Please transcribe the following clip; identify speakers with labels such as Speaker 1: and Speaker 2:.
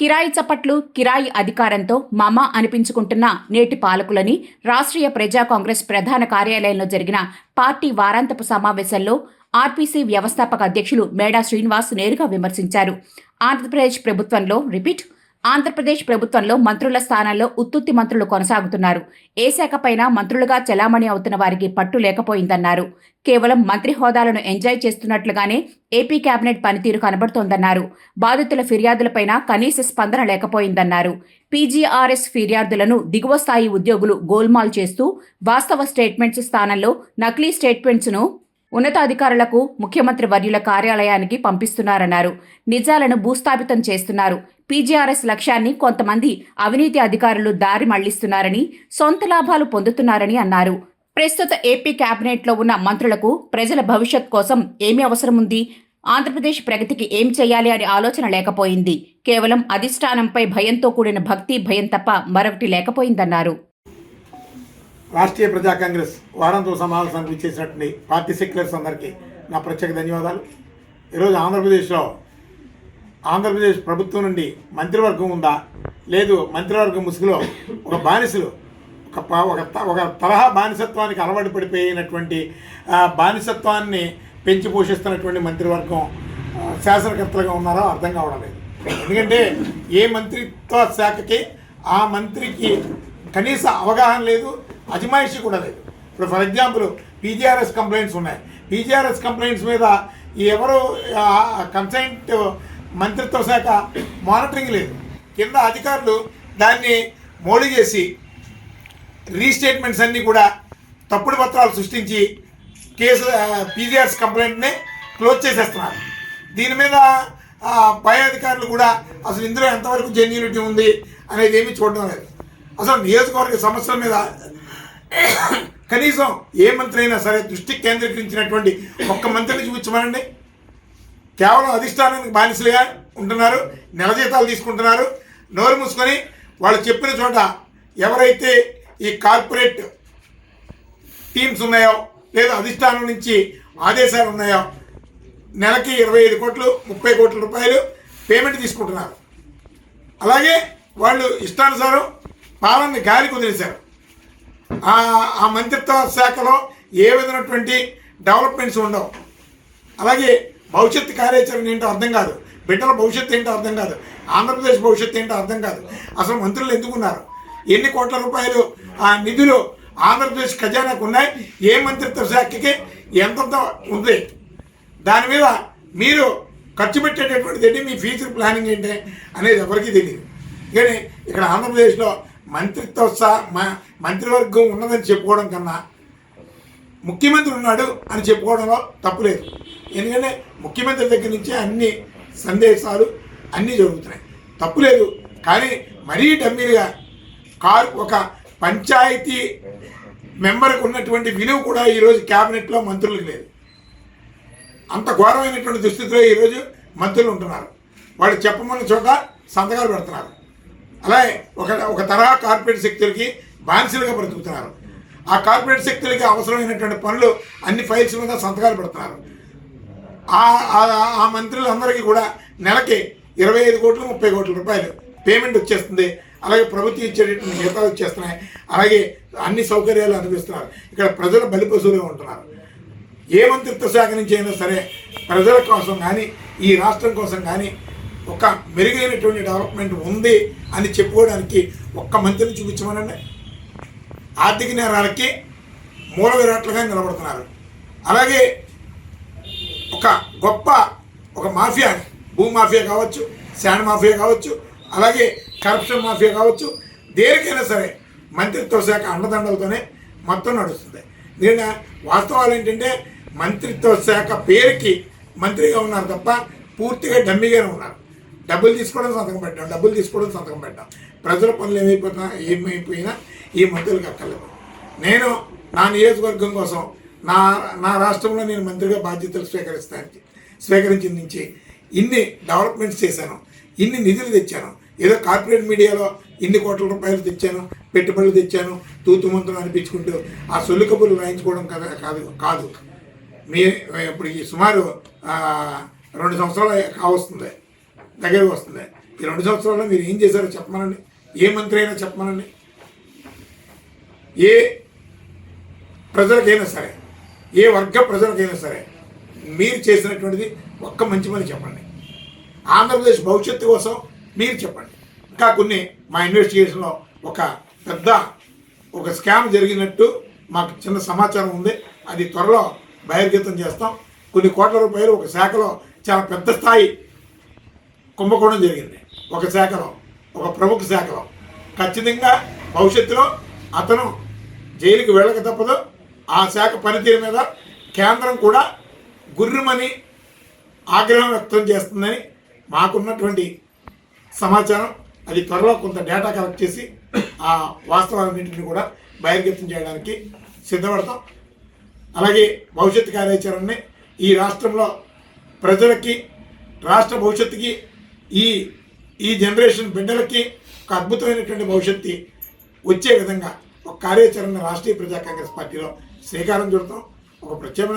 Speaker 1: కిరాయి చప్పట్లు కిరాయి అధికారంతో మమ అనిపించుకుంటున్న నేటి పాలకులని రాష్ట్రీయ ప్రజా కాంగ్రెస్ ప్రధాన కార్యాలయంలో జరిగిన పార్టీ వారాంతపు సమావేశంలో ఆర్పీసీ వ్యవస్థాపక అధ్యక్షులు మేడా శ్రీనివాస్ నేరుగా విమర్శించారు. ఆంధ్రప్రదేశ్ ప్రభుత్వంలో రిపీట్ ఆంధ్రప్రదేశ్ ప్రభుత్వంలో మంత్రుల స్థానాల్లో ఉత్తుత్తి మంత్రులు కొనసాగుతున్నారు. ఏ శాఖపైన మంత్రులుగా చెలామణి అవుతున్న వారికి పట్టు లేకపోయిందన్నారు. కేవలం మంత్రి హోదాలను ఎంజాయ్ చేస్తున్నట్లుగానే ఏపీ కేబినెట్ పనితీరు కనబడుతోందన్నారు. బాధితుల ఫిర్యాదులపైన కనీస స్పందన లేకపోయిందన్నారు. పీజీఆర్ఎస్ ఫిర్యాదులను దిగువ స్థాయి ఉద్యోగులు గోల్మాల్ చేస్తూ వాస్తవ స్టేట్మెంట్స్ స్థానంలో నకిలీ స్టేట్మెంట్స్ను ఉన్నతాధికారులకు ముఖ్యమంత్రి వర్యుల కార్యాలయానికి పంపిస్తున్నారన్నారు. నిజాలను భూస్థాపితం చేస్తున్నారు. పీజీఆర్ఎస్ లక్ష్యాన్ని కొంతమంది అవినీతి అధికారులు దారి మళ్ళిస్తున్నారని సొంత లాభాలు పొందుతున్నారని అన్నారు. ప్రస్తుత ఏపీ కేబినెట్లో ఉన్న మంత్రులకు ప్రజల భవిష్యత్ కోసం ఏమి అవసరం ఉంది? ఆంధ్రప్రదేశ్ ప్రగతికి ఏం చేయాలి అనే ఆలోచన లేకపోయింది. కేవలం అధిష్టానంపై భయంతో కూడిన భక్తి భయం తప్ప మరొకటి లేకపోయిందన్నారు.
Speaker 2: రాష్ట్రీయ ప్రజా కాంగ్రెస్ వారంతో సమావేశానికి ఇచ్చేసినటువంటి పార్టీ సెక్యులర్స్ అందరికీ నా ప్రత్యేక ధన్యవాదాలు. ఈరోజు ఆంధ్రప్రదేశ్లో ఆంధ్రప్రదేశ్ ప్రభుత్వం నుండి మంత్రివర్గం ఉందా? లేదు మంత్రివర్గం ముసుగులో ఒక బానిసలు ఒక ఒక త- ఒక తరహా బానిసత్వానికి అలవాటు పడిపోయినటువంటి బానిసత్వాన్ని పెంచి పోషిస్తున్నటువంటి మంత్రివర్గం శాసనకర్తలుగా ఉన్నారో అర్థం కావడం లేదు. ఎందుకంటే ఏ మంత్రిత్వ శాఖకి ఆ మంత్రికి కనీస అవగాహన లేదు అజమాయిషి కూడా లేదు ఇప్పుడు ఫర్ ఎగ్జాంపుల్ పీజీఆర్ఎస్ కంప్లైంట్స్ ఉన్నాయి. పీజీఆర్ఎస్ కంప్లైంట్స్ మీద ఎవరు కన్సైంట్ మంత్రిత్వ శాఖ మానిటరింగ్ లేదు. కింద అధికారులు దాన్ని మోడీ చేసి రీస్టేట్మెంట్స్ అన్నీ కూడా తప్పుడు పత్రాలు సృష్టించి కేసు పీజీఆర్ఎస్ కంప్లైంట్ని క్లోజ్ చేసేస్తున్నారు. దీని మీద పై అధికారులు కూడా అసలు ఇందులో ఎంతవరకు జెన్యునిటీ ఉంది అనేది ఏమీ చూడడం లేదు. అసలు నియోజకవర్గ సమస్యల మీద కనీసం ఏ మంత్రి అయినా సరే దృష్టి కేంద్రీకరించినటువంటి ఒక్క మంత్రిని చూపించమనండి. కేవలం అధిష్టానానికి బానిసలుగా ఉంటున్నారు నెల జీతాలు తీసుకుంటున్నారు. నోరు మూసుకొని వాళ్ళు చెప్పిన చోట ఎవరైతే ఈ కార్పొరేట్ టీమ్స్ ఉన్నాయో లేదా అధిష్టానం నుంచి ఆదేశాలు ఉన్నాయో నెలకి ఇరవై ఐదు కోట్లు ముప్పై కోట్ల రూపాయలు పేమెంట్ తీసుకుంటున్నారు. అలాగే వాళ్ళు ఇష్టానుసారం పాలనని గాలి కుదిరేశారు ఆ మంత్రిత్వ శాఖలో ఏ విధమైనటువంటి డెవలప్మెంట్స్ ఉండవు. అలాగే భవిష్యత్తు కార్యాచరణ ఏంటో అర్థం కాదు. బిడ్డల భవిష్యత్తు ఏంటో అర్థం కాదు. ఆంధ్రప్రదేశ్ భవిష్యత్తు ఏంటో అర్థం కాదు. అసలు మంత్రులు ఎందుకున్నారు ఎన్ని కోట్ల రూపాయలు ఆ నిధులు ఆంధ్రప్రదేశ్ ఖజానాకు ఉన్నాయి? ఏ మంత్రిత్వ శాఖకి ఎంతంత ఉంది? దాని మీద మీరు ఖర్చు పెట్టేటటువంటిది ఏంటి? మీ ఫ్యూచర్ ప్లానింగ్ ఏంటి? అనేది ఎవరికీ తెలియదు కానీ ఇక్కడ ఆంధ్రప్రదేశ్లో మంత్రిత్వ మ- మంత్రివర్గం ఉన్నదని చెప్పుకోవడం కన్నా ముఖ్యమంత్రి ఉన్నాడు అని చెప్పుకోవడంలో తప్పులేదు ఎందుకంటే ముఖ్యమంత్రి దగ్గర నుంచే అన్ని సందేశాలు అన్నీ జరుగుతున్నాయి. తప్పులేదు కానీ మరీ డమ్మీలుగా కారు ఒక పంచాయతీ మెంబర్కి ఉన్నటువంటి విలువ కూడా ఈరోజు క్యాబినెట్లో మంత్రులకు లేదు. అంత ఘోరమైనటువంటి దుస్థితిలో ఈరోజు మంత్రులు ఉంటున్నారు. వాళ్ళు చెప్పమన్న చోట సంతకాలు పెడుతున్నారు. అలాగే ఒక ఒక తరహా కార్పొరేట్ శక్తులకి బానిసలుగా బ్రతుకుతున్నారు. ఆ కార్పొరేట్ శక్తులకి అవసరమైనటువంటి పనులు అన్ని ఫైల్స్ మీద సంతకాలు పెడుతున్నారు. ఆ మంత్రులందరికీ కూడా నెలకి ఇరవై ఐదు కోట్లు ముప్పై కోట్ల రూపాయలు పేమెంట్ వచ్చేస్తుంది. అలాగే ప్రభుత్వం ఇచ్చేటటువంటి జీతాలు వచ్చేస్తున్నాయి. అలాగే అన్ని సౌకర్యాలు అనిపిస్తున్నారు ఇక్కడ ప్రజలు బలిపశువులుగా ఉంటున్నారు. ఏ మంత్రిత్వ శాఖ నుంచి అయినా సరే ప్రజల కోసం కానీ ఈ రాష్ట్రం కోసం కానీ ఒక మెరుగైనటువంటి డెవలప్మెంట్ ఉంది అని చెప్పుకోవడానికి ఒక్క మంత్రిని చూపించమనండి. ఆర్థిక నేరాలకి మూల విరాట్లుగా నిలబడుతున్నారు. అలాగే ఒక గొప్ప ఒక మాఫియా భూ మాఫియా కావచ్చు శాండ్ మాఫియా కావచ్చు అలాగే కరప్షన్ మాఫియా కావచ్చు దేనికైనా సరే మంత్రిత్వ శాఖ అండదండలతోనే మొత్తం నడుస్తుంది. దీని వాస్తవాలు ఏంటంటే మంత్రిత్వ శాఖ పేరుకి మంత్రిగా ఉన్నారు తప్ప పూర్తిగా డమ్మీగానే ఉన్నారు. డబ్బులు తీసుకోవడం సంతకం పెట్టాం డబ్బులు తీసుకోవడం సంతకం పెట్టాం. ప్రజల పనులు ఏమైపోతున్నా ఏమైపోయినా ఈ మంత్రులకు అక్కర్లేదు. నేను నా నియోజకవర్గం కోసం నా నా రాష్ట్రంలో నేను మంత్రిగా బాధ్యతలు స్వీకరిస్తాను స్వీకరించిన నుంచి ఇన్ని డెవలప్మెంట్స్ చేశాను ఇన్ని నిధులు తెచ్చాను. ఏదో కార్పొరేట్ మీడియాలో ఇన్ని కోట్ల రూపాయలు తెచ్చాను పెట్టుబడులు తెచ్చాను తూతు మంత్రం అనిపించుకుంటూ ఆ సొల్లు కబుర్లు రాయించుకోవడం కదా కాదు కాదు. మీ ఇప్పుడు ఈ సుమారు రెండు సంవత్సరాలు కావస్తుంది. దగ్గరకు వస్తుంది ఈ రెండు సంవత్సరాల్లో మీరు ఏం చేశారో చెప్పమనండి. ఏ మంత్రి అయినా చెప్పమనండి. ఏ ప్రజలకైనా సరే ఏ వర్గ ప్రజలకైనా సరే మీరు చేసినటువంటిది ఒక్క మంచి పని చెప్పండి. ఆంధ్రప్రదేశ్ భవిష్యత్తు కోసం మీరు చెప్పండి. ఇంకా కొన్ని మా ఇన్వెస్టిగేషన్లో ఒక పెద్ద ఒక స్కామ్ జరిగినట్టు మాకు చిన్న సమాచారం ఉంది. అది త్వరలో బహిర్గతం చేస్తాం. కొన్ని కోట్ల రూపాయలు ఒక శాఖలో చాలా పెద్ద స్థాయి కుంభకోణం జరిగింది. ఒక శాఖలో ఒక ప్రముఖ శాఖలో. ఖచ్చితంగా భవిష్యత్తులో అతను జైలుకి వెళ్ళక తప్పదు. ఆ శాఖ పనితీరు మీద కేంద్రం కూడా గుర్రమని ఆగ్రహం వ్యక్తం చేస్తుందని మాకున్నటువంటి సమాచారం. అది త్వరలో కొంత డేటా కలెక్ట్ చేసి ఆ వాస్తవాలన్నింటినీ కూడా బహిర్గతం చేయడానికి సిద్ధపడతాం. అలాగే భవిష్యత్ కార్యాచరణని ఈ రాష్ట్రంలో ప్రజలకి రాష్ట్ర భవిష్యత్తుకి ఈ ఈ జనరేషన్ బిడ్డలకి ఒక అద్భుతమైనటువంటి భవిష్యత్తు వచ్చే విధంగా ఒక కార్యాచరణ రాష్ట్రీయ ప్రజా కాంగ్రెస్ పార్టీలో శ్రీకారం చుడతాం. ఒక ప్రత్యేకమైన